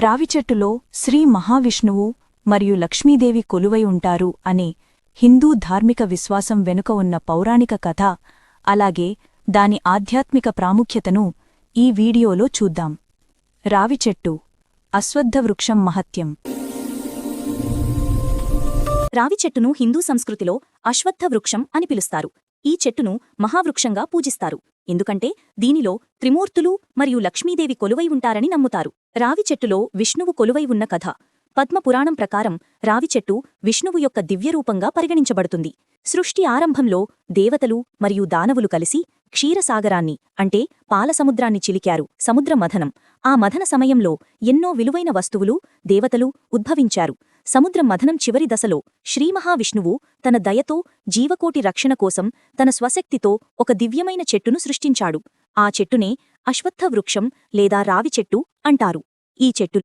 రావిచెట్టులో శ్రీ మహావిష్ణువు మరియు లక్ష్మీదేవి కొలువై ఉంటారు అనే హిందూ ధార్మిక విశ్వాసం వెనుక ఉన్న పౌరాణిక కథ. అలాగే దాని ఆధ్యాత్మిక ప్రాముఖ్యతను ఈ వీడియోలో చూద్దాం. రావిచెట్టు అశ్వత్థవృక్షం మహత్యం. రావిచెట్టును హిందూ సంస్కృతిలో అశ్వత్థ వృక్షం అని పిలుస్తారు. ఈ చెట్టును మహావృక్షంగా పూజిస్తారు. ఎందుకంటే దీనిలో త్రిమూర్తులు మరియు లక్ష్మీదేవి కొలువై ఉంటారని నమ్ముతారు. రావి చెట్టులో విష్ణువు కొలువై ఉన్న కథ. పద్మపురాణం ప్రకారం రావి చెట్టు విష్ణువు యొక్క దివ్యరూపంగా పరిగణించబడుతుంది. సృష్టి ఆరంభంలో దేవతలు మరియు దానవులు కలిసి క్షీరసాగరాన్ని అంటే పాలసముద్రాన్ని చిలికారు సముద్ర మథనం. ఆ మథన సమయంలో ఎన్నో విలువైన వస్తువులు దేవతలు ఉద్భవించారు. సముద్ర మథనం చివరి దశలో శ్రీమహావిష్ణువు తన దయతో జీవకోటి రక్షణ కోసం తన స్వశక్తితో ఒక దివ్యమైన చెట్టును సృష్టించాడు. ఆ చెట్టునే అశ్వత్థ వృక్షం లేదా రావి చెట్టు అంటారు. ఈ చెట్టు